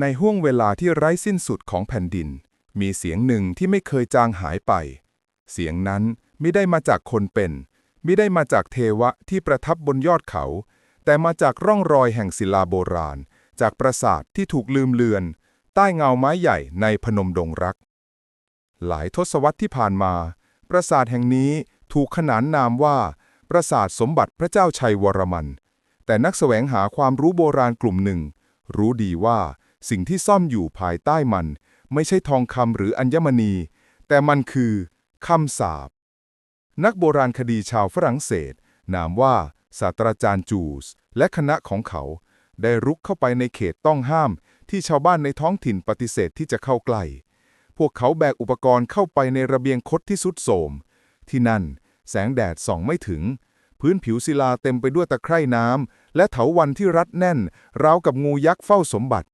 ในห้วงเวลาที่ไร้สิ้นสุดของแผ่นดิน มีเสียงหนึ่งที่ไม่เคยจางหายไป เสียงนั้นไม่ได้มาจากคนเป็นไม่ได้มาจากเทวะที่ประทับบนยอดเขา แต่มาจากร่องรอยแห่งศิลาโบราณ จากปราสาทที่ถูกลืมเลือน ใต้เงาไม้ใหญ่ในพนมดงรัก หลายทศวรรษที่ผ่านมา ปราสาทแห่งนี้ถูกขนานนามว่า ปราสาทสมบัติพระเจ้าชัยวรมัน แต่นักแสวงหาความรู้โบราณกลุ่มหนึ่ง รู้ดีว่า สิ่งที่ซ่อนอยู่ภายใต้มัน ไม่ใช่ทองคำหรืออัญมณี แต่มันคือคำสาปนักโบราณคดีชาวฝรั่งเศส นามว่าศาสตราจารย์จูส และคณะของเขา ได้รุกเข้าไปในเขตต้องห้าม ที่ชาวบ้านในท้องถิ่นปฏิเสธที่จะเข้าใกล้ พวกเขาแบกอุปกรณ์เข้าไปในระเบียงคดที่สุดโทรมที่นั่น แสงแดดส่องไม่ถึง พื้นผิวศิลาเต็มไปด้วยตะไคร่น้ำและเถาวัลย์ที่รัดแน่นราวกับงูยักษ์เฝ้าสมบัติ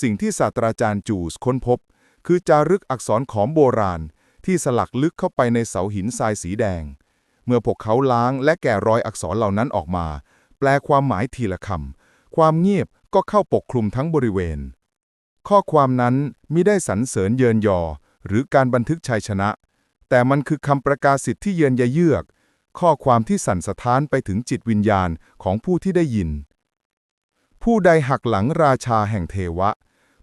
สิ่งที่ศาสตราจารย์จูสค้นพบ คือจารึกอักษรขอมโบราณ ที่สลักลึกเข้าไปในเสาหินทรายสีแดง เมื่อพวกเขาล้างและแกะรอยอักษรเหล่านั้นออกมา แปลความหมายทีละคำ ความเงียบก็เข้าปกคลุมทั้งบริเวณ ข้อความนั้นมิได้สรรเสริญเยินยอ หรือการบันทึกชัยชนะ แต่มันคือคำประกาศสิทธิ์ที่เยือนยะเยือก ข้อความที่สั่นสะท้านไปถึงจิตวิญญาณของผู้ที่ได้ยินผู้ใดหักหลังราชาแห่งเทวะ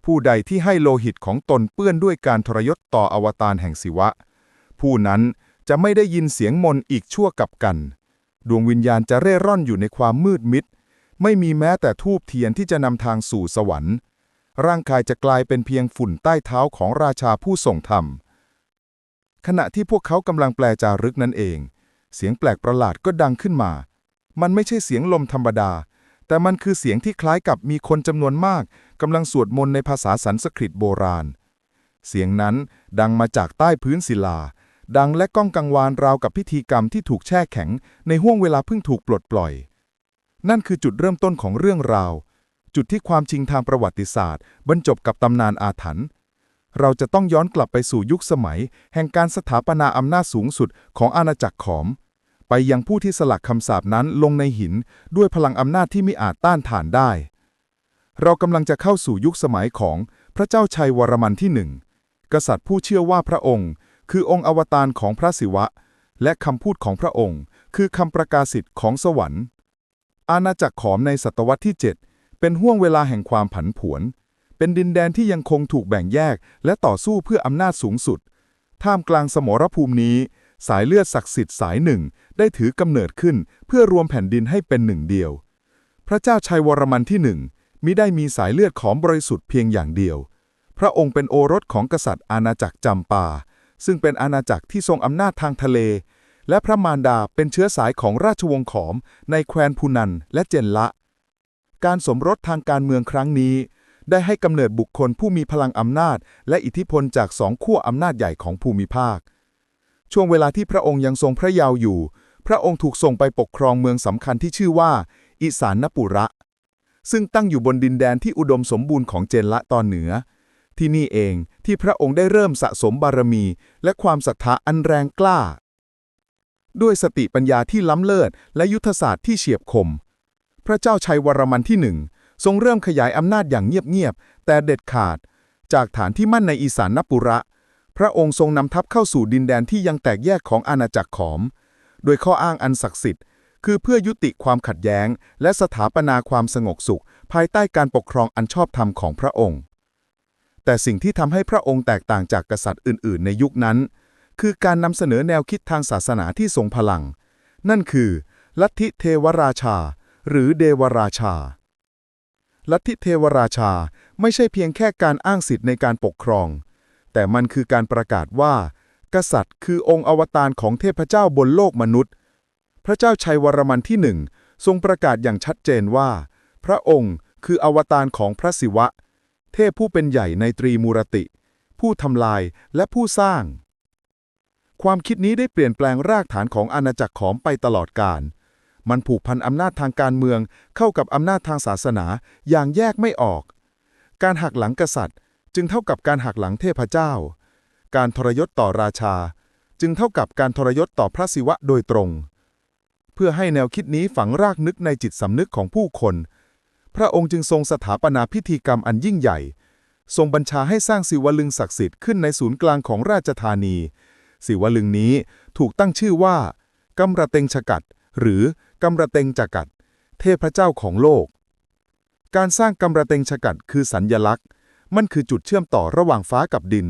ผู้ใดที่ให้โลหิตของตนเปื้อนด้วยการทรยศต่ออวตารแห่งศิวะ ผู้นั้นจะไม่ได้ยินเสียงมนอีกชั่วกับกัน ดวงวิญญาณจะเร่ร่อนอยู่ในความมืดมิด ไม่มีแม้แต่ทูบเทียนที่จะนำทางสู่สวรรค์ ร่างกายจะกลายเป็นเพียงฝุ่นใต้เท้าของราชาผู้ทรงธรรม ขณะที่พวกเขากำลังแปลจารึกนั่นเอง เสียงแปลกประหลาดก็ดังขึ้นมา มันไม่ใช่เสียงลมธรรมดา แต่มันคือเสียงที่คล้ายกับมีคนจำนวนมาก กำลังสวดมนต์ในภาษาสันสกฤตโบราณ เสียงนั้นดังมาจากใต้พื้นศิลา ดังและก้องกังวานราวกับพิธีกรรมที่ถูกแช่แข็ง ในห้วงเวลาเพิ่งถูกปลดปล่อย นั่นคือจุดเริ่มต้นของเรื่องราว จุดที่ความจริงทางประวัติศาสตร์ บรรจบกับตำนานอาถรรพ์เราจะต้องย้อนกลับไปสู่ยุคสมัย แห่งการสถาปนาอำนาจสูงสุดของอาณาจักรขอม ไปยังผู้ที่สลักคำสาปนั้นลงในหินด้วยพลังอำนาจที่ไม่อาจต้านทานได้ เรากำลังจะเข้าสู่ยุคสมัยของพระเจ้าชัยวรมันที่หนึ่งกษัตริย์ผู้เชื่อว่าพระองค์ คือองค์อวตารของพระศิวะ และคำพูดของพระองค์ คือคำประกาศสิทธิ์ของสวรรค์ อาณาจักรขอมในศตวรรษที่ 7 เป็นห่วงเวลาแห่งความผันผวน เป็นดินแดนที่ยังคงถูกแบ่งแยกและต่อสู้เพื่ออำนาจสูงสุด ท่ามกลางสมรภูมินี้ สายเลือดศักดิ์สิทธิ์สายหนึ่งได้ถือกำเนิดขึ้นเพื่อรวมแผ่นดินให้เป็นหนึ่งเดียว พระเจ้าชัยวรมันที่หนึ่ง มิได้มีสายเลือดของบริสุทธิ์เพียงอย่างเดียว พระองค์เป็นโอรสของกษัตริย์อาณาจักรจำปา ซึ่งเป็นอาณาจักรที่ทรงอำนาจทางทะเล และพระมารดาเป็นเชื้อสายของราชวงศ์ขอม ในแคว้นพูนันและเจนละ การสมรสทางการเมืองครั้งนี้ ได้ให้กำเนิดบุคคลผู้มีพลังอำนาจ และอิทธิพลจากสองขั้วอำนาจใหญ่ของภูมิภาค ช่วงเวลาที่พระองค์ยังทรงพระเยาว์อยู่ พระองค์ถูกส่งไปปกครองเมืองสำคัญที่ชื่อว่า อิสานนปุระ ซึ่งตั้งอยู่บนดินแดนที่อุดมสมบูรณ์ของเจนละตอนเหนือ ที่นี่เองที่พระองค์ได้เริ่มสะสมบารมี และความศรัทธาอันแรงกล้า ด้วยสติปัญญาที่ล้ำเลิศ และยุทธศาสตร์ที่เฉียบคม พระเจ้าชัยวรมันที่หนึ่งทรงเริ่มขยายอำนาจอย่างเงียบๆแต่เด็ดขาด จากฐานที่มั่นในอีสานนปุระ พระองค์ทรงนำทัพเข้าสู่ดินแดนที่ยังแตกแยกของอาณาจักรขอม โดยข้ออ้างอันศักดิ์สิทธิ์ คือเพื่อยุติความขัดแย้ง และสถาปนาความสงบสุข ภายใต้การปกครองอันชอบธรรมของพระองค์ แต่สิ่งที่ทำให้พระองค์แตกต่างจากกษัตริย์อื่น ๆ ในยุคนั้น คือการนำเสนอแนวคิดทางศาสนาที่ทรงพลัง นั่นคือ ลัทธิเทวราชา หรือเดวราชา ลัทธิเทวราชาไม่ใช่เพียงแค่การอ้างสิทธิ์ในการปกครอง แต่มันคือการประกาศว่า กษัตริย์คือองค์อวตารของเทพเจ้าบนโลกมนุษย์ พระเจ้าชัยวรมันที่หนึ่งทรงประกาศอย่างชัดเจนว่า พระองค์คืออวตารของพระศิวะ เทพผู้เป็นใหญ่ในตรีมูรติ ผู้ทำลายและผู้สร้าง ความคิดนี้ได้เปลี่ยนแปลงรากฐานของอาณาจักรขอมไปตลอดกาลมันผูกพันอำนาจทางการเมืองเข้ากับอำนาจทางศาสนาอย่างแยกไม่ออก การหักหลังกษัตริย์ จึงเท่ากับการหักหลังเทพเจ้า การทรยศต่อราชา จึงเท่ากับการทรยศต่อพระศิวะโดยตรง เพื่อให้แนวคิดนี้ฝังรากนึกในจิตสำนึกของผู้คน พระองค์จึงทรงสถาปนาพิธีกรรมอันยิ่งใหญ่ ทรงบัญชาให้สร้างศิวลึงศักดิ์สิทธิ์ขึ้นในศูนย์กลางของราชธานี ศิวลึงนี้ถูกตั้งชื่อว่ากัมระเตงฉกัด หรือกัมระเตงจักัด เทพเจ้าของโลก การสร้างกัมระเตงฉกัดคือสัญญลักษณ์ มันคือจุดเชื่อมต่อระหว่างฟ้ากับดิน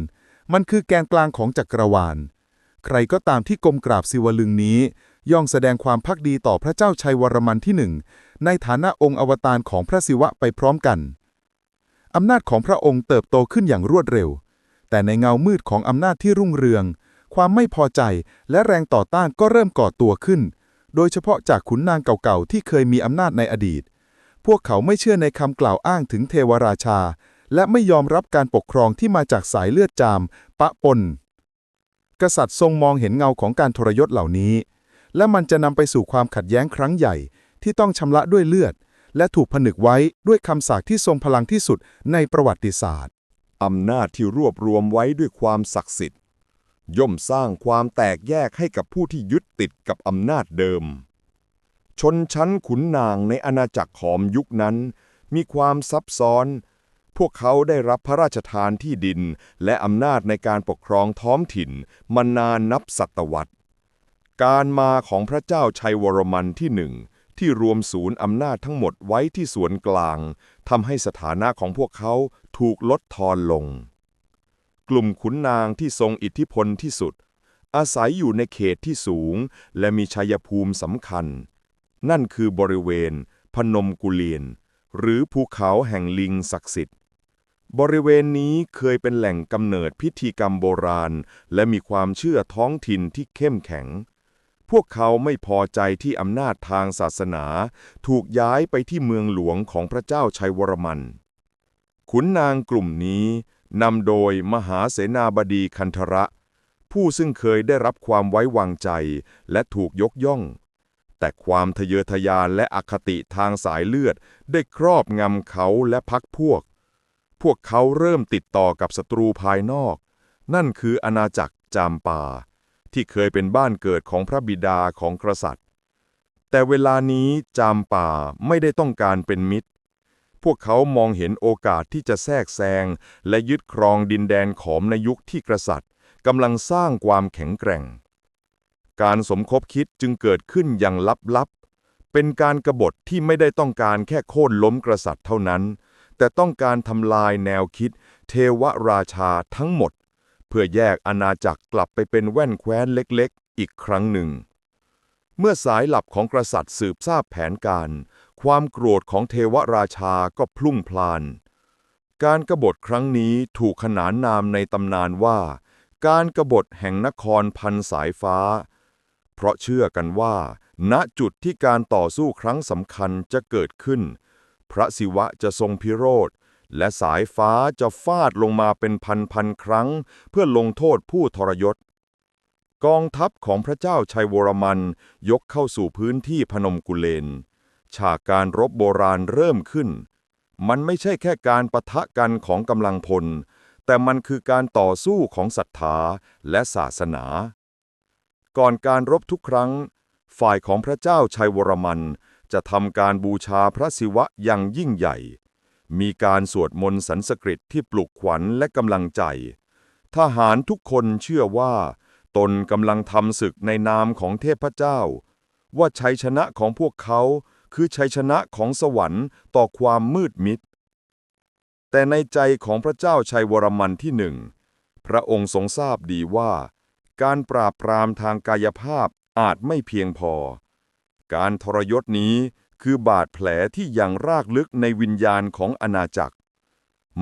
มันคือแกนกลางของจักรวาล ใครก็ตามที่กรมกราบศิวลึงนี้ ย่อมแสดงความพักดีต่อพระเจ้าชัยวรมันที่หนึ่งในฐานะองค์อวตารของพระศิวะไปพร้อมกัน อำนาจของพระองค์เติบโตขึ้นอย่างรวดเร็ว แต่ในเงามืดของอำนาจที่รุ่งเรือง ความไม่พอใจและแรงต่อต้านก็เริ่มก่อตัวขึ้น โดยเฉพาะจากขุนนางเก่าๆที่เคยมีอำนาจในอดีต พวกเขาไม่เชื่อในคำกล่าวอ้างถึงเทวราชา และไม่ยอมรับการปกครองที่มาจากสายเลือดจาม ปะปนกษัตริย์ทรงมองเห็นเงาของการทรยศเหล่านี้ และมันจะนำไปสู่ความขัดแย้งครั้งใหญ่ ที่ต้องชำระด้วยเลือด และถูกผนึกไว้ด้วยคำสาปที่ทรงพลังที่สุดในประวัติศาสตร์ อำนาจที่รวบรวมไว้ด้วยความศักดิ์สิทธิ์ ย่อมสร้างความแตกแยกให้กับผู้ที่ยึดติดกับอำนาจเดิม ชนชั้นขุนนางในอาณาจักรขอมยุคนั้น มีความซับซ้อน พวกเขาได้รับพระราชทานที่ดิน และอำนาจในการปกครองท้องถิ่นมานานนับศตวรรษ การมาของพระเจ้าชัยวรมันที่หนึ่งที่รวมศูนย์อำนาจทั้งหมดไว้ที่สวนกลางทำให้สถานะของพวกเขาถูกลดทอนลง กลุ่มขุนนางที่ทรงอิทธิพลที่สุด อาศัยอยู่ในเขตที่สูง และมีชัยภูมิสำคัญ นั่นคือบริเวณ พนมกุเลียน หรือภูเขาแห่งลิงศักดิ์สิทธิ์ บริเวณนี้เคยเป็นแหล่งกำเนิดพิธีกรรมโบราณ และมีความเชื่อท้องถิ่นที่เข้มแข็ง พวกเขาไม่พอใจที่อำนาจทางศาสนา ถูกย้ายไปที่เมืองหลวงของพระเจ้าชัยวรมัน ขุนนางกลุ่มนี้นำโดยมหาเสนาบดีคันธระ ผู้ซึ่งเคยได้รับความไว้วางใจและถูกยกย่อง แต่ความทะเยอทะยานและอคติทางสายเลือดได้ครอบงำเขาและพักพวก พวกเขาเริ่มติดต่อกับศัตรูภายนอก นั่นคืออาณาจักรจามปา ที่เคยเป็นบ้านเกิดของพระบิดาของกษัตริย์ แต่เวลานี้จามป่าไม่ได้ต้องการเป็นมิตร พวกเขามองเห็นโอกาสที่จะแทรกแซง และยึดครองดินแดนขอมในยุคที่กษัตริย์กำลังสร้างความแข็งแกร่ง การสมคบคิดจึงเกิดขึ้นอย่างลับๆ เป็นการกบฏที่ไม่ได้ต้องการแค่โค่นล้มกษัตริย์เท่านั้น แต่ต้องการทำลายแนวคิดเทวราชาทั้งหมด พื่อแยกอาณาจักรกลับไปเป็นแว่นแคว้นเล็กๆ อีกครั้งหนึ่ง เมื่อสายหลับของกษัตริย์สืบทราบแผนการ ความโกรธของเทวราชาก็พลุ่งพลาน การกบฏครั้งนี้ถูกขนานนามในตำนานว่า การกบฏแห่งนครพันสายฟ้า เพราะเชื่อกันว่า ณจุดที่การต่อสู้ครั้งสำคัญจะเกิดขึ้น พระศิวะจะทรงพิโรธ และสายฟ้าจะฟาดลงมาเป็นพันๆครั้ง เพื่อลงโทษผู้ทรยศ กองทัพของพระเจ้าชัยวรมันยกเข้าสู่พื้นที่พนมกุเลน ฉากการรบโบราณเริ่มขึ้น มันไม่ใช่แค่การปะทะกันของกำลังพล แต่มันคือการต่อสู้ของศรัทธาและศาสนา ก่อนการรบทุกครั้ง ฝ่ายของพระเจ้าชัยวรมันจะทำการบูชาพระศิวะอย่างยิ่งใหญ่ มีการสวดมนต์สันสกฤตที่ปลุกขวัญและกำลังใจ ทหารทุกคนเชื่อว่า ตนกำลังทำศึกในนามของเทพเจ้า ว่าชัยชนะของพวกเขาคือชัยชนะของสวรรค์ต่อความมืดมิด แต่ในใจของพระเจ้าชัยวรมันที่หนึ่ง พระองค์ทรงทราบดีว่า การปราบปรามทางกายภาพอาจไม่เพียงพอ การทรยศนี้ คือบาดแผลที่ยังรากลึกในวิญญาณของอาณาจักร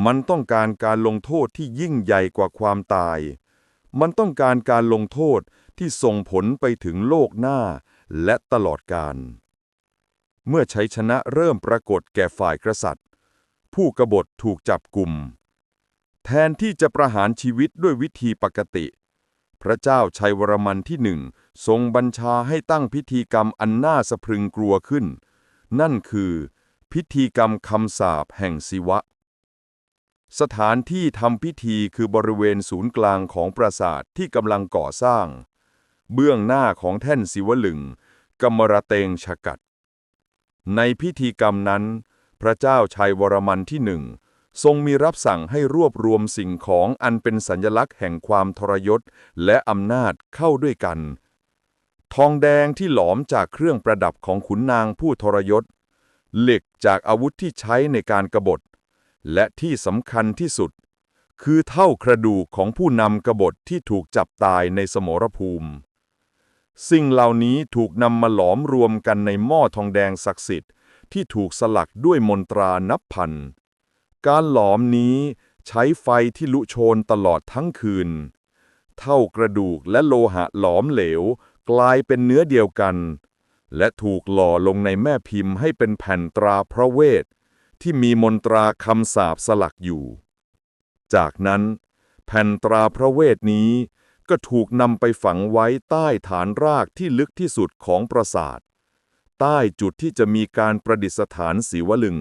มันต้องการการลงโทษที่ยิ่งใหญ่กว่าความตาย มันต้องการการลงโทษที่ส่งผลไปถึงโลกหน้าและตลอดกาล เมื่อชัยชนะเริ่มปรากฏแก่ฝ่ายกษัตริย์ ผู้กบฏถูกจับกลุ่ม แทนที่จะประหารชีวิตด้วยวิธีปกติ พระเจ้าชัยวรมันที่หนึ่งทรงบัญชาให้ตั้งพิธีกรรมอันน่าสะพรึงกลัวขึ้น นั่นคือ พิธีกรรมคำสาปแห่งศิวะ สถานที่ทำพิธีคือบริเวณศูนย์กลางของปราสาทที่กำลังก่อสร้าง เบื้องหน้าของแท่นศิวลึงกมรเตงฉกัด ในพิธีกรรมนั้น พระเจ้าชัยวรมันที่หนึ่งทรงมีรับสั่งให้รวบรวมสิ่งของอันเป็นสัญลักษณ์แห่งความทรยศและอำนาจเข้าด้วยกัน ทองแดงที่หลอมจากเครื่องประดับของขุนนางผู้ทรยศ เหล็กจากอาวุธที่ใช้ในการกบฏ และที่สำคัญที่สุด คือเท่ากระดูกของผู้นำกบฏที่ถูกจับตายในสมรภูมิ สิ่งเหล่านี้ถูกนำมาหลอมรวมกันในหม้อทองแดงศักดิ์สิทธิ์ที่ถูกสลักด้วยมนตรานับพัน การหลอมนี้ใช้ไฟที่ลุโชนตลอดทั้งคืน เท่ากระดูกและโลหะหลอมเหลว กลายเป็นเนื้อเดียวกัน และถูกหล่อลงในแม่พิมพ์ให้เป็นแผ่นตราพระเวท ที่มีมนตราคำสาปสลักอยู่ จากนั้นแผ่นตราพระเวทนี้ก็ถูกนำไปฝังไว้ใต้ฐานรากที่ลึกที่สุดของปราสาท ใต้จุดที่จะมีการประดิษฐานศิวลึง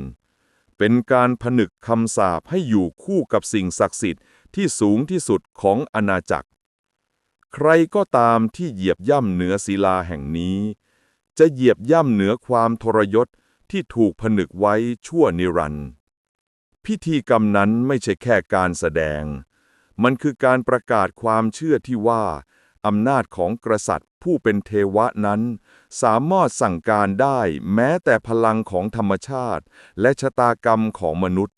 เป็นการผนึกคำสาปให้อยู่คู่กับสิ่งศักดิ์สิทธิ์ที่สูงที่สุดของอาณาจักร ใครก็ตามที่เหยียบย่ำเหนือศิลาแห่งนี้ จะเหยียบย่ำเหนือความทรยศที่ถูกผนึกไว้ชั่วนิรันดร์พิธีกรรมนั้นไม่ใช่แค่การแสดง มันคือการประกาศความเชื่อที่ว่า อำนาจของกษัตริย์ผู้เป็นเทวะนั้น สามารถสั่งการได้แม้แต่พลังของธรรมชาติ และชะตากรรมของมนุษย์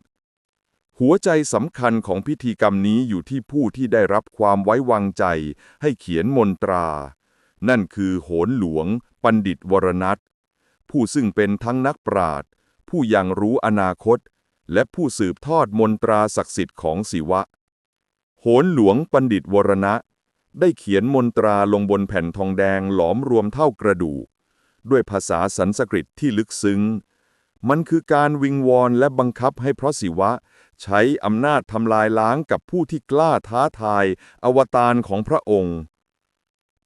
หัวใจสำคัญของพิธีกรรมนี้อยู่ที่ผู้ที่ได้รับความไว้วางใจ ให้เขียนมนตรา นั่นคือโหนหลวง ปันดิตวรนัทผู้ซึ่งเป็นทั้งนักปราชญ์ผู้ยังรู้อนาคต และผู้สืบทอดมนตราศักดิ์สิทธิ์ของศิวะ โหนหลวงปันดิตวรณะ ได้เขียนมนตราลงบนแผ่นทองแดงหลอมรวมเท่ากระดูก ด้วยภาษาสันสกฤตที่ลึกซึ้ง มันคือการวิงวอนและบังคับให้พระศิวะ ใช้อำนาจทำลายล้างกับผู้ที่กล้าท้าทาย อวตารของพระองค์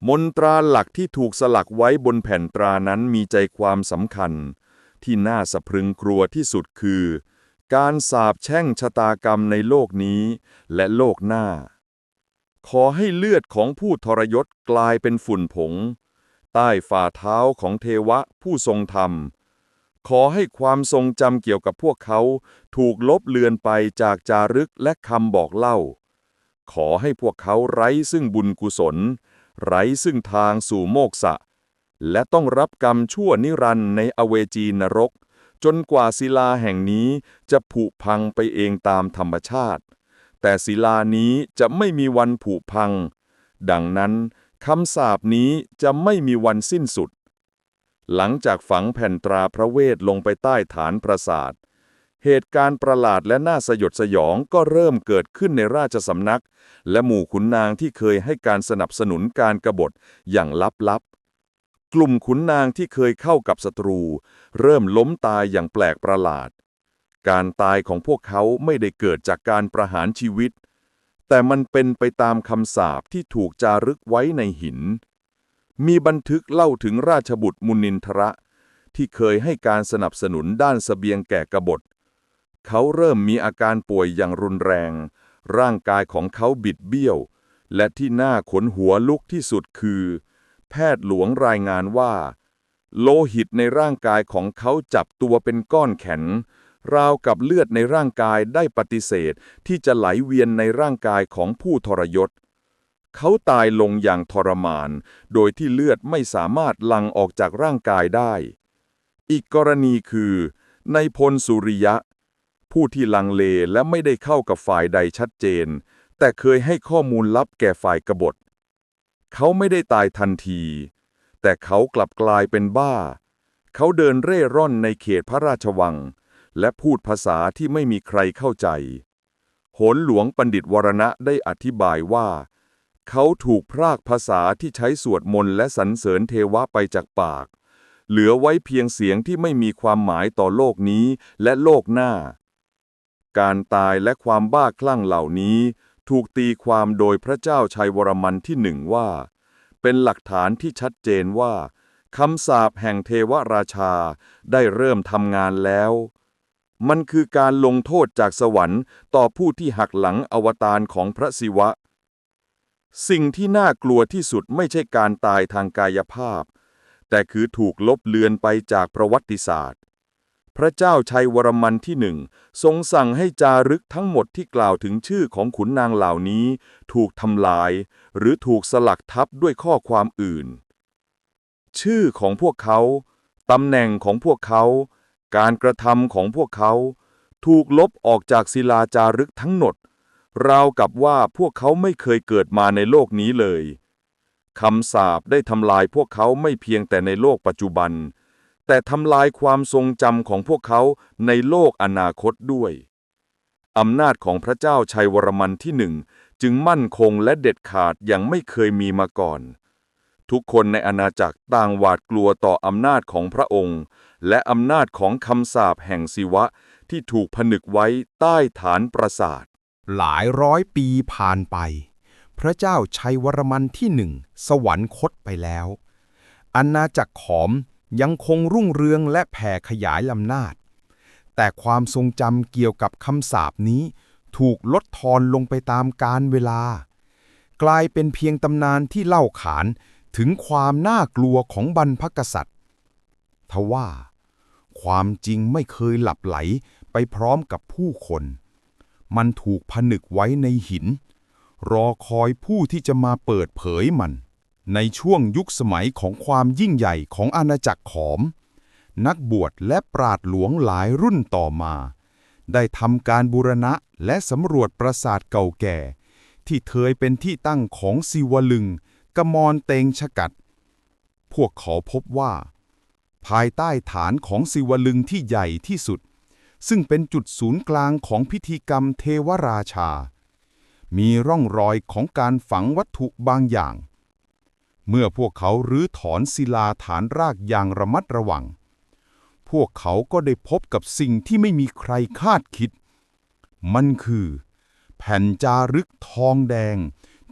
มนตราหลักที่ถูกสลักไว้บนแผ่นตรานั้นมีใจความสำคัญ ที่น่าสะพรึงกลัวที่สุดคือ การสาบแช่งชะตากรรมในโลกนี้ และโลกหน้า ขอให้เลือดของผู้ทรยศกลายเป็นฝุ่นผง ใต้ฝ่าเท้าของเทวะผู้ทรงธรรม ขอให้ความทรงจำเกี่ยวกับพวกเขา ถูกลบเลือนไปจากจารึกและคำบอกเล่า ขอให้พวกเขาไร้ซึ่งบุญกุศล ไร้ซึ่งทางสู่โมกษะ และต้องรับกรรมชั่วนิรันดร์ในอเวจีนรก จนกว่าศิลาแห่งนี้จะผุพังไปเองตามธรรมชาติ แต่ศิลานี้จะไม่มีวันผุพัง ดังนั้นคำสาปนี้จะไม่มีวันสิ้นสุด หลังจากฝังแผ่นตราพระเวทลงไปใต้ฐานปราสาท เหตุการณ์ประหลาดและน่าสยดสยองก็เริ่มเกิดขึ้นในราชสำนัก และหมู่ขุนนางที่เคยให้การสนับสนุนการกบฏอย่างลับๆ กลุ่มขุนนางที่เคยเข้ากับศัตรู เริ่มล้มตายอย่างแปลกประหลาด การตายของพวกเขาไม่ได้เกิดจากการประหารชีวิต แต่มันเป็นไปตามคำสาปที่ถูกจารึกไว้ในหิน มีบันทึกเล่าถึงราชบุตรมุนินทระ ที่เคยให้การสนับสนุนด้านสเสบียงแก่กบฏ เขาเริ่มมีอาการป่วยอย่างรุนแรง ร่างกายของเขาบิดเบี้ยว และที่น่าขนหัวลุกที่สุดคือ แพทย์หลวงรายงานว่า โลหิตในร่างกายของเขาจับตัวเป็นก้อนแข็งราวกับเลือดในร่างกายได้ปฏิเสธที่จะไหลเวียนในร่างกายของผู้ทรยศ เขาตายลงอย่างทรมาน โดยที่เลือดไม่สามารถลังออกจากร่างกายได้ อีกกรณีคือในพลสุริยะ ผู้ที่ลังเลและไม่ได้เข้ากับฝ่ายใดชัดเจน แต่เคยให้ข้อมูลลับแก่ฝ่ายกบฏ เขาไม่ได้ตายทันที แต่เขากลับกลายเป็นบ้า เขาเดินเร่ร่อนในเขตพระราชวัง และพูดภาษาที่ไม่มีใครเข้าใจโหนหลวงปันดิตวรณะได้อธิบายว่า เขาถูกพรากภาษาที่ใช้สวดมนต์และสรรเสริญเทวะไปจากปาก เหลือไว้เพียงเสียงที่ไม่มีความหมายต่อโลกนี้และโลกหน้า การตายและความบ้าคลั่งเหล่านี้ ถูกตีความโดยพระเจ้าชัยวรมันที่หนึ่งว่า เป็นหลักฐานที่ชัดเจนว่าคำสาปแห่งเทวราชาได้เริ่มทำงานแล้ว มันคือการลงโทษจากสวรรค์ต่อผู้ที่หักหลังอวตารของพระศิวะ สิ่งที่น่ากลัวที่สุดไม่ใช่การตายทางกายภาพ แต่คือถูกลบเลือนไปจากประวัติศาสตร์ พระเจ้าชัยวรมันที่หนึ่งทรงสั่งให้จารึกทั้งหมดที่กล่าวถึงชื่อของขุนนางเหล่านี้ ถูกทำลาย หรือถูกสลักทับด้วยข้อความอื่น ชื่อของพวกเขาตำแหน่งของพวกเขา การกระทำของพวกเขา ถูกลบออกจากศิลาจารึกทั้งหมด ราวกับว่าพวกเขาไม่เคยเกิดมาในโลกนี้เลยคำสาปได้ทำลายพวกเขาไม่เพียงแต่ในโลกปัจจุบัน แต่ทำลายความทรงจำของพวกเขาในโลกอนาคตด้วยอำนาจของพระเจ้าชัยวรมันที่หนึ่งจึงมั่นคงและเด็ดขาดอย่างไม่เคยมีมาก่อน ทุกคนในอาณาจักรต่างหวาดกลัวต่ออำนาจของพระองค์ และอำนาจของคำสาปแห่งศิวะที่ถูกผนึกไว้ใต้ฐานปราสาท หลายร้อยปีผ่านไป พระเจ้าชัยวรมันที่หนึ่งสวรรคตไปแล้วอาณาจักรขอมยังคงรุ่งเรืองและแผ่ขยายอำนาจ แต่ความทรงจำเกี่ยวกับคำสาปนี้ ถูกลดทอนลงไปตามกาลเวลา กลายเป็นเพียงตำนานที่เล่าขานถึงความน่ากลัวของบรรพกษัตริย์ทว่า ความจริงไม่เคยหลับไหลไปพร้อมกับผู้คน มันถูกผนึกไว้ในหิน รอคอยผู้ที่จะมาเปิดเผยมัน ในช่วงยุคสมัยของความยิ่งใหญ่ของอาณาจักรขอม นักบวชและปราดหลวงหลายรุ่นต่อมา ได้ทำการบูรณะและสำรวจปราสาทเก่าแก่ ที่เคยเป็นที่ตั้งของศิวลึงกมรเตงชกัด พวกเขาพบว่า ภายใต้ฐานของศิวลึงที่ใหญ่ที่สุด ซึ่งเป็นจุดศูนย์กลางของพิธีกรรมเทวราชา มีร่องรอยของการฝังวัตถุบางอย่าง เมื่อพวกเขารื้อถอนศิลาฐานรากอย่างระมัดระวัง พวกเขาก็ได้พบกับสิ่งที่ไม่มีใครคาดคิด มันคือ แผ่นจารึกทองแดง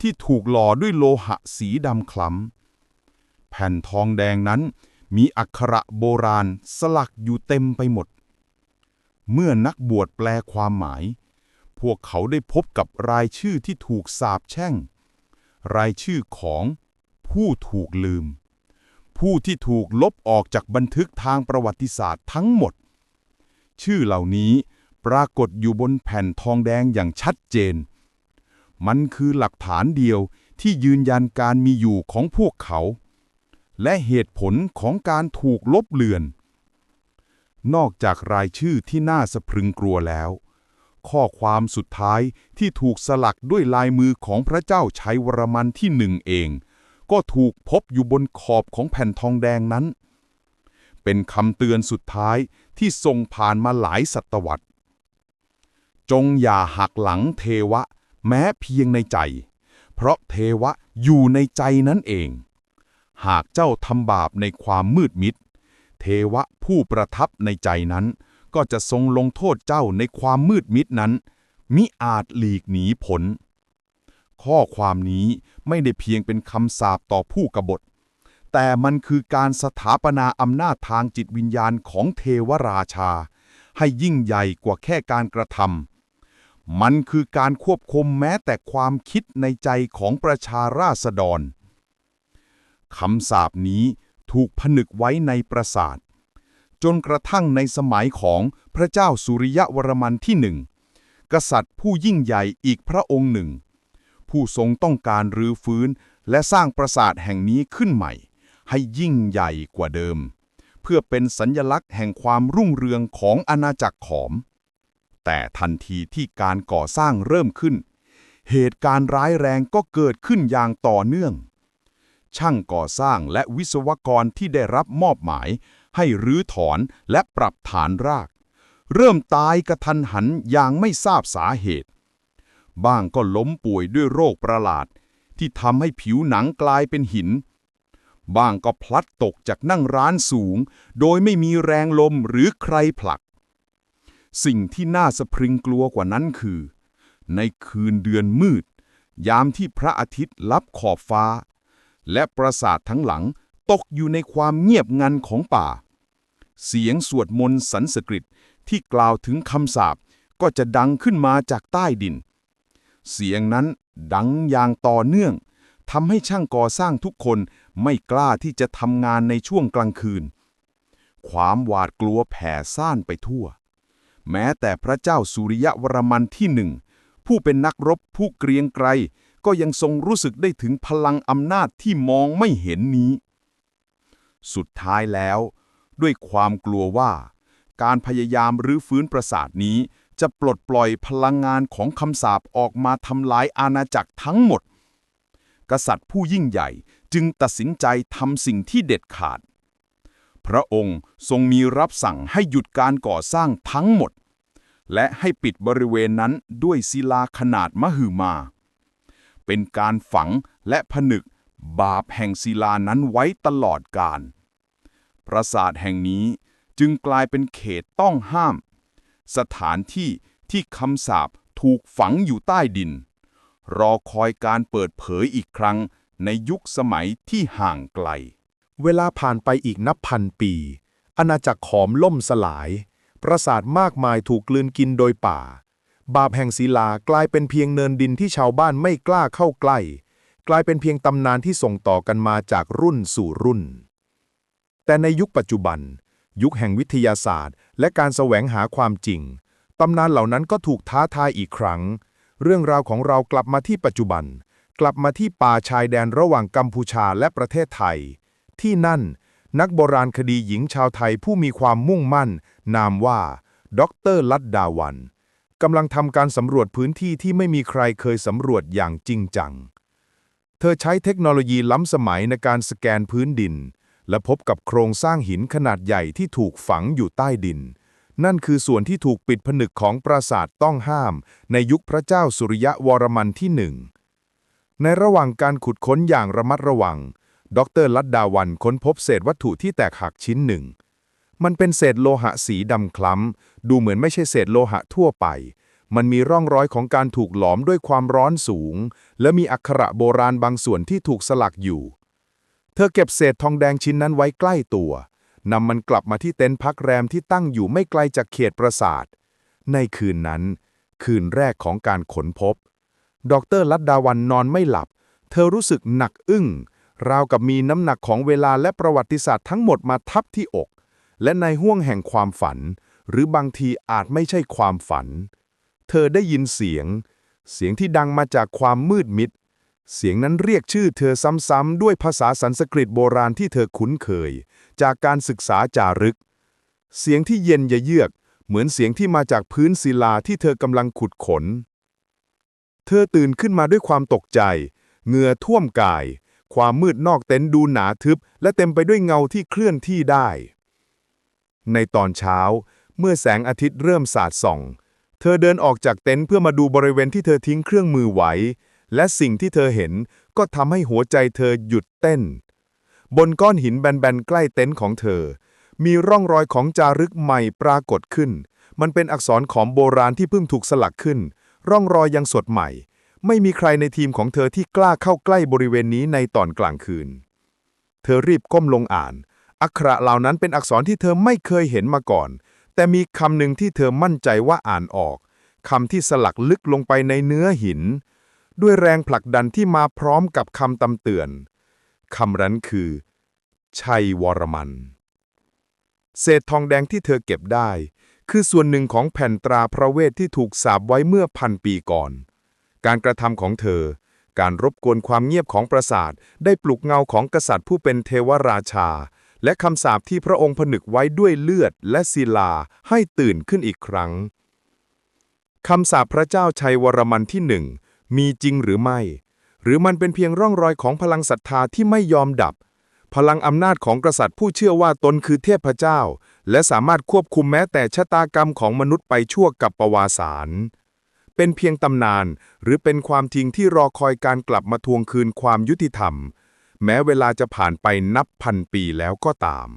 ที่ถูกหล่อด้วยโลหะสีดำคล้ำ แผ่นทองแดงนั้นมีอักขระโบราณสลักอยู่เต็มไปหมด เมื่อนักบวชแปลความหมาย พวกเขาได้พบกับรายชื่อที่ถูกสาปแช่ง รายชื่อของผู้ถูกลืม ผู้ที่ถูกลบออกจากบันทึกทางประวัติศาสตร์ทั้งหมด ชื่อเหล่านี้ปรากฏอยู่บนแผ่นทองแดงอย่างชัดเจน มันคือหลักฐานเดียวที่ยืนยันการมีอยู่ของพวกเขา และเหตุผลของการถูกลบเลือน นอกจากรายชื่อที่น่าสะพรึงกลัวแล้ว ข้อความสุดท้ายที่ถูกสลักด้วยลายมือของพระเจ้าชัยวรมันที่หนึ่งเอง ก็ถูกพบอยู่บนขอบของแผ่นทองแดงนั้น เป็นคำเตือนสุดท้ายที่ส่งผ่านมาหลายศตวรรษ จงอย่าหักหลังเทวะ แม้เพียงในใจ เพราะเทวะอยู่ในใจนั่นเอง หากเจ้าทำบาปในความมืดมิด เทวะผู้ประทับในใจนั้น ก็จะทรงลงโทษเจ้าในความมืดมิดนั้น มิอาจหลีกหนีผล ข้อความนี้ไม่ได้เพียงเป็นคำสาปต่อผู้กบฏ แต่มันคือการสถาปนาอำนาจทางจิตวิญญาณของเทวราชา ให้ยิ่งใหญ่กว่าแค่การกระทำมันคือการควบคุมแม้แต่ความคิดในใจของประชาราษฎร คำสาปนี้ ถูกผนึกไว้ในปราสาท จนกระทั่งในสมัยของพระเจ้าสุริยวรมันที่หนึ่งกษัตริย์ผู้ยิ่งใหญ่อีกพระองค์หนึ่ง ผู้ทรงต้องการรื้อฟื้นและสร้างปราสาทแห่งนี้ขึ้นใหม่ ให้ยิ่งใหญ่กว่าเดิม เพื่อเป็นสัญญลักษณ์แห่งความรุ่งเรืองของอาณาจักรขอม แต่ทันทีที่การก่อสร้างเริ่มขึ้น เหตุการณ์ร้ายแรงก็เกิดขึ้นอย่างต่อเนื่อง ช่างก่อสร้างและวิศวกรที่ได้รับมอบหมาย ให้รื้อถอนและปรับฐานราก เริ่มตายกระทันหันอย่างไม่ทราบสาเหตุ บ้างก็ล้มป่วยด้วยโรคประหลาด ที่ทำให้ผิวหนังกลายเป็นหิน บ้างก็พลัดตกจากนั่งร้านสูง โดยไม่มีแรงลมหรือใครผลัก สิ่งที่น่าสะพรึงกลัวกว่านั้นคือ ในคืนเดือนมืดยามที่พระอาทิตย์ลับขอบฟ้า และปราสาททั้งหลังตกอยู่ในความเงียบงันของป่า เสียงสวดมนต์สันสกฤตที่กล่าวถึงคำสาปก็จะดังขึ้นมาจากใต้ดิน เสียงนั้นดังอย่างต่อเนื่องทำให้ช่างก่อสร้างทุกคนไม่กล้าที่จะทำงานในช่วงกลางคืน ความหวาดกลัวแผ่ซ่านไปทั่ว แม้แต่พระเจ้าสุริยวรมันที่หนึ่งผู้เป็นนักรบผู้เกรียงไกร ก็ยังทรงรู้สึกได้ถึงพลังอำนาจที่มองไม่เห็นนี้ สุดท้ายแล้ว ด้วยความกลัวว่า การพยายามรื้อฟื้นปราสาทนี้ จะปลดปล่อยพลังงานของคำสาปออกมาทำลายอาณาจักรทั้งหมด กษัตริย์ผู้ยิ่งใหญ่จึงตัดสินใจทำสิ่งที่เด็ดขาด พระองค์ทรงมีรับสั่งให้หยุดการก่อสร้างทั้งหมด และให้ปิดบริเวณนั้นด้วยศิลาขนาดมหึมา เป็นการฝังและผนึกบาปแห่งศิลานั้นไว้ตลอดกาลปราสาทแห่งนี้จึงกลายเป็นเขตต้องห้าม สถานที่ที่คำสาปถูกฝังอยู่ใต้ดิน รอคอยการเปิดเผยอีกครั้งในยุคสมัยที่ห่างไกล เวลาผ่านไปอีกนับพันปี อาณาจักรขอมล่มสลาย ปราสาทมากมายถูกกลืนกินโดยป่า บาปแห่งศิลากลายเป็นเพียงเนินดินที่ชาวบ้านไม่กล้าเข้าใกล้ กลายเป็นเพียงตำนานที่ส่งต่อกันมาจากรุ่นสู่รุ่น แต่ในยุคปัจจุบัน ยุคแห่งวิทยาศาสตร์ และการแสวงหาความจริง ตำนานเหล่านั้นก็ถูกท้าทายอีกครั้ง เรื่องราวของเรากลับมาที่ปัจจุบัน กลับมาที่ป่าชายแดนระหว่างกัมพูชาและประเทศไทย ที่นั่น นักโบราณคดีหญิงชาวไทยผู้มีความมุ่งมั่น นามว่า ดร ลัดดาวัน กำลังทำการสำรวจพื้นที่ที่ไม่มีใครเคยสำรวจอย่างจริงจัง เธอใช้เทคโนโลยีล้ำสมัยในการสแกนพื้นดิน และพบกับโครงสร้างหินขนาดใหญ่ที่ถูกฝังอยู่ใต้ดิน นั่นคือส่วนที่ถูกปิดผนึกของปราสาทต้องห้าม ในยุคพระเจ้าสุริยะวรมันที่หนึ่ง ในระหว่างการขุดค้นอย่างระมัดระวัง ดรลัดดาวันค้นพบเศษวัตถุที่แตกหักชิ้นหนึ่ง มันเป็นเศษโลหะสีดำคล้ำ ดูเหมือนไม่ใช่เศษโลหะทั่วไป มันมีร่องรอยของการถูกหลอมด้วยความร้อนสูง และมีอักขระโบราณบางส่วนที่ถูกสลักอยู่ เธอเก็บเศษทองแดงชิ้นนั้นไว้ใกล้ตัวนำมันกลับมาที่เต็นท์พักแรมที่ตั้งอยู่ไม่ไกลจากเขตปราสาท ในคืนนั้น คืนแรกของการขนพบ ดรลัดดาวันนอนไม่หลับ เธอรู้สึกหนักอึ้ง ราวกับมีน้ำหนักของเวลาและประวัติศาสตร์ทั้งหมดมาทับที่อก และในห้วงแห่งความฝัน หรือบางทีอาจไม่ใช่ความฝัน เธอได้ยินเสียง เสียงที่ดังมาจากความมืดมิด เสียงนั้นเรียกชื่อเธอซ้ำๆด้วยภาษาสันสกฤตโบราณที่เธอคุ้นเคย จากการศึกษาจารึก เสียงที่เย็นยะเยือก เหมือนเสียงที่มาจากพื้นศิลาที่เธอกำลังขุดขน เธอตื่นขึ้นมาด้วยความตกใจ เหงื่อท่วมกาย ความมืดนอกเต็นท์ดูหนาทึบ และเต็มไปด้วยเงาที่เคลื่อนที่ได้ ในตอนเช้า เมื่อแสงอาทิตย์เริ่มสาดส่อง เธอเดินออกจากเต็นท์เพื่อมาดูบริเวณที่เธอทิ้งเครื่องมือไว้ และสิ่งที่เธอเห็นก็ทำให้หัวใจเธอหยุดเต้น บนก้อนหินแบนๆใกล้เต็นท์ของเธอ มีร่องรอยของจารึกใหม่ปรากฏขึ้น มันเป็นอักษรขอมโบราณที่เพิ่งถูกสลักขึ้น ร่องรอยยังสดใหม่ ไม่มีใครในทีมของเธอที่กล้าเข้าใกล้บริเวณนี้ในตอนกลางคืน เธอรีบก้มลงอ่าน อักขระเหล่านั้นเป็นอักษรที่เธอไม่เคยเห็นมาก่อน แต่มีคำหนึ่งที่เธอมั่นใจว่าอ่านออกคำที่สลักลึกลงไปในเนื้อหิน ด้วยแรงผลักดันที่มาพร้อมกับคำตำเตือนคำนั้นคือ ชัยวรมัน เศษทองแดงที่เธอเก็บได้ คือส่วนหนึ่งของแผ่นตราพระเวทที่ถูกสาบไว้เมื่อพันปีก่อน การกระทำของเธอ การรบกวนความเงียบของปราสาท ได้ปลุกเงาของกษัตริย์ผู้เป็นเทวราชา และคำสาปที่พระองค์ผนึกไว้ด้วยเลือดและศิลาให้ตื่นขึ้นอีกครั้งคำสาปพระเจ้าชัยวรมันที่หนึ่งมีจริงหรือไม่ หรือมันเป็นเพียงร่องรอยของพลังศรัทธาที่ไม่ยอมดับ พลังอำนาจของกษัตริย์ผู้เชื่อว่าตนคือเทพเจ้า และสามารถควบคุมแม้แต่ชะตากรรมของมนุษย์ไปชั่วกับประวาสารเป็นเพียงตำนาน หรือเป็นความจริงที่รอคอยการกลับมาทวงคืนความยุติธรรม แม้เวลาจะผ่านไปนับพันปีแล้วก็ตาม